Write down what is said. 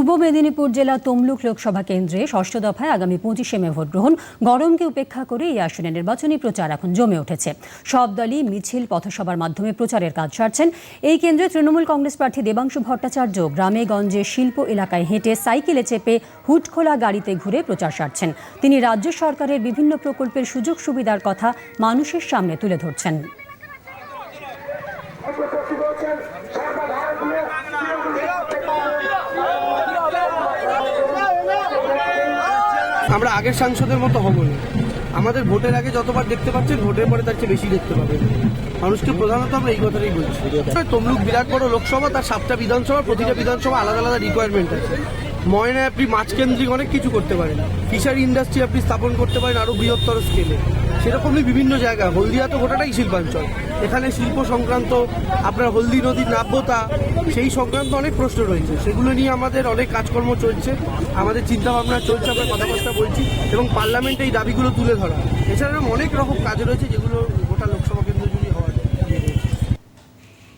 পূর্ব মেদিনীপুর জেলা তমলুক লোকসভা কেন্দ্রে ষষ্ঠ দফায় আগামী পঁচিশে মে ভোট গ্রহণ। গরমকে উপেক্ষা করে এই আসনে নির্বাচনী প্রচার এখন জমে উঠেছে। সব দলই মিছিল, পথসভার মাধ্যমে প্রচারের কাজ সারছেন। এই কেন্দ্রে তৃণমূল কংগ্রেস প্রার্থী দেবাংশু ভট্টাচার্য গ্রামে, গঞ্জে, শিল্প এলাকায় হেঁটে সাইকেলে চেপে হুটখোলা গাড়িতে ঘুরে প্রচার সারছেন। তিনি রাজ্য সরকারের বিভিন্ন প্রকল্পের সুযোগ সুবিধার কথা মানুষের সামনে তুলে ধরছেন। আমরা আগের সাংসদের মতো হব না। আমাদের ভোটের আগে যতবার দেখতে পাচ্ছেন, ভোটের পরে তার চেয়ে বেশি দেখতে পাবেন। মানুষকে প্রধানত আমরা এই কথাটাই বলছি। তমলুক বিরাট বড় লোকসভা, তার সাতটা বিধানসভা, প্রতিটা বিধানসভা আলাদা আলাদা রিকোয়ারমেন্ট আছে। ময়নায় আপনি মাছ কেন্দ্রিক অনেক কিছু করতে পারেন। ফিশারি ইন্ডাস্ট্রি আপনি স্থাপন করতে পারেন আরও বৃহত্তর স্কেলে সেরকমই বিভিন্ন জায়গা। হলদিয়া তো গোটাটাই শিল্পাঞ্চল। এখানে শিল্প সংক্রান্ত আপনার হলদি নদীর নাব্যতা, সেই সংক্রান্ত অনেক প্রশ্ন রয়েছে। সেগুলো নিয়ে আমাদের অনেক কাজকর্ম চলছে। আমাদের চিন্তাভাবনা চলছে, আমরা কথাবার্তা বলছি এবং পার্লামেন্টে এই দাবিগুলো তুলে ধরা। এছাড়াও অনেক রকম কাজ রয়েছে যেগুলো গোটা লোক